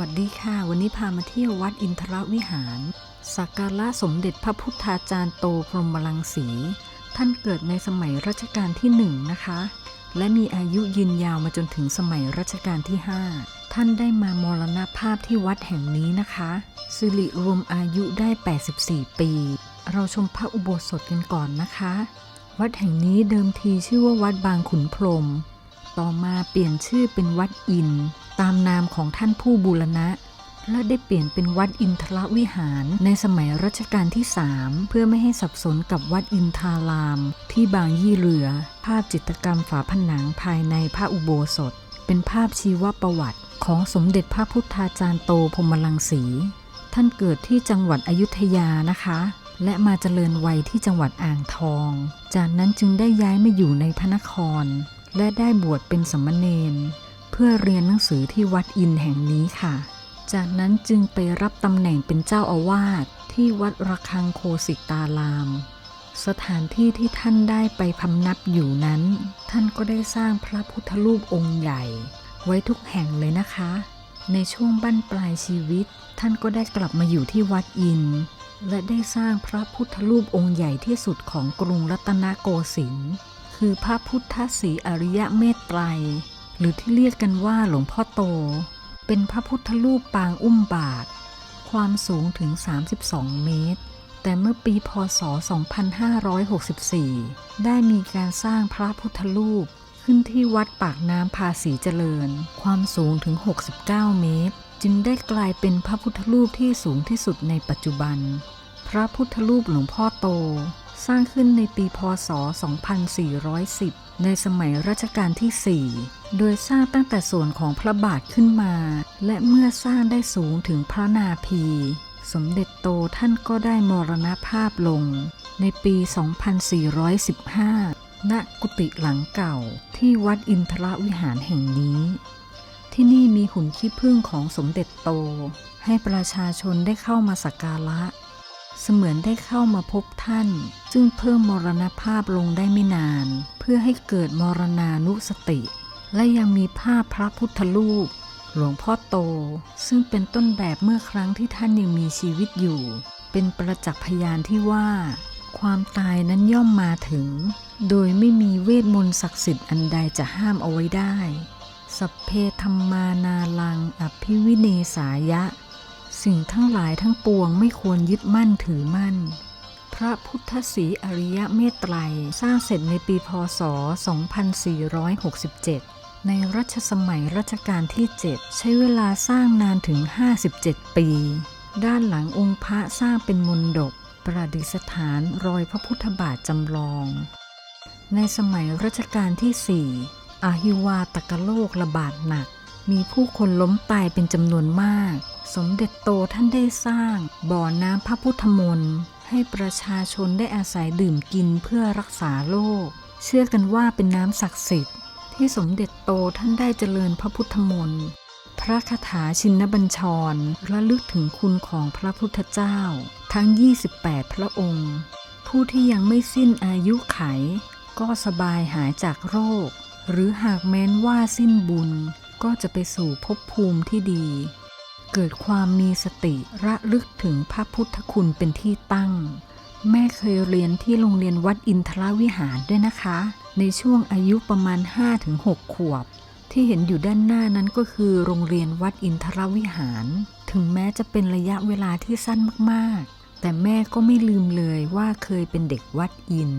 วัสดีค่ะ วันนี้พามาเที่ยววัดอินทรวิหาร สักการะสมเด็จพระพุทธาจารย์โตพรหมลังสี ท่านเกิดในสมัยรัชกาลที่หนึ่งนะคะ และมีอายุยืนยาวมาจนถึงสมัยรัชกาลที่ 5 ท่านได้มามรณภาพที่วัดแห่งนี้นะคะสิริรวมอายุได้ 84 ปี เราชมพระอุโบสถกันก่อนนะคะ วัดแห่งนี้เดิมทีชื่อว่าวัดบางขุนพรหมต่อมาเปลี่ยนชื่อเป็นวัดอิน ตามนามของท่านผู้บูรณะ และได้เปลี่ยนเป็นวัดอินทรวิหารในสมัยรัชกาลที่3เพื่อไม่ให้สับสนกับวัดอินทาราม ที่บางยี่เรือ ภาพจิตรกรรมฝาผนังภายในพระอุโบสถ เป็นภาพชีวประวัติ ของสมเด็จพระพุทธาจารย์โตพรมลังสี ท่านเกิดที่จังหวัดอยุธยานะคะและมาเจริญวัยที่จังหวัดอ่างทอง จากนั้นจึงได้ย้ายมาอยู่ในพระนคร และได้บวชเป็นสามเณร เพื่อเรียนหนังสือที่วัดอินแห่งนี้ค่ะ จากนั้นจึงไปรับตำแหน่งเป็นเจ้าอาวาสที่วัดระฆังโคสิตาราม สถานที่ที่ท่านได้ไปพำนับอยู่นั้น ท่านก็ได้สร้างพระพุทธรูปองค์ใหญ่ ไว้ทุกแห่งเลยนะคะ ในช่วงบั้นปลายชีวิต ท่านก็ได้กลับมาอยู่ที่วัดอิน และได้สร้างพระพุทธรูปองค์ใหญ่ที่สุดของกรุงรัตนโกสินทร์คือพระพุทธศรีอริยะเมตไตร หรือที่เรียกกันว่าหลวงพ่อโต เป็นพระพุทธรูปปางอุ้มบาท ความสูงถึง 32 เมตร แต่เมื่อปีพศ 2564 ได้มีการสร้างพระพุทธรูปขึ้นที่วัดปากน้ำภาษีเจริญ ความสูงถึง 69 เมตร จึงได้กลายเป็นพระพุทธรูปที่สูงที่สุดในปัจจุบัน พระพุทธรูปหลวงพ่อโต สร้างขึ้นในปีพศ 2410 ในสมัยรัชกาลที่ 4 โดยสร้างตั้งแต่ส่วนของพระบาทขึ้นมา และเมื่อสร้างได้สูงถึงพระนาภี สมเด็จโตท่านก็ได้มรณภาพลง ในปี 2415 ณ กุฏิหลังเก่าที่วัดอินทรวิหารแห่งนี้ ที่นี่มีหุ่นขี้ผึ้งของสมเด็จโต ให้ประชาชนได้เข้ามาสักการะ เสมือนได้เข้ามาพบท่าน ซึ่งเพิ่มมรณภาพลงได้ไม่นาน เพื่อให้เกิดมรณานุสติ และยังมีภาพพระพุทธรูป หลวงพ่อโต ซึ่งเป็นต้นแบบเมื่อครั้งที่ท่านยังมีชีวิตอยู่ เป็นประจักษ์พยานที่ว่า ความตายนั้นย่อมมาถึง โดยไม่มีเวทมนต์ศักดิ์สิทธิ์อันใดจะห้ามเอาไว้ได้ สัพเพธรรมานาลังอภิวิเนสายะ สิ่งทั้งหลายทั้งปวงไม่ควรยึดมั่นถือมั่น พระพุทธศีอริยะเมตไตรสร้างเสร็จในปีพศ 2467 ในรัชสมัยรัชกาลที่ 7 ใช้เวลาสร้างนานถึง 57 ปี ด้านหลังองค์พระสร้างเป็นมนดบประดิษฐานรอยพระพุทธบาทจำลอง ในสมัยรัชกาลที่ 4 อาหิวาตกโรคระบาดหนัก มีผู้คนล้มตายเป็นจำนวนมาก สมเด็จโตท่านได้สร้าง บ่อน้ำพระพุทธมนต์ให้ประชาชนได้อาศัยดื่มกินเพื่อรักษาโรคเชื่อกันว่าเป็นน้ำศักดิ์สิทธิ์ ที่สมเด็จโตท่านได้เจริญพระพุทธมนต์พระคาถาชินบัญชรระลึกถึงคุณของพระพุทธเจ้า ทั้ง 28 พระองค์ ผู้ที่ยังไม่สิ้นอายุไข ก็สบายหายจากโรค หรือหากแม้นว่าสิ้นบุญ ก็จะไปสู่ภพภูมิที่ดี เกิดความมีสติระลึกถึงพระพุทธคุณเป็นที่ตั้ง แม่เคยเรียนที่โรงเรียนวัดอินทรวิหารด้วยนะคะ ในช่วงอายุประมาณ 5-6 ขวบ ที่เห็นอยู่ด้านหน้านั้นก็คือโรงเรียนวัดอินทรวิหาร ถึงแม้จะเป็นระยะเวลาที่สั้นมากๆ แต่แม่ก็ไม่ลืมเลยว่าเคยเป็นเด็กวัดอิน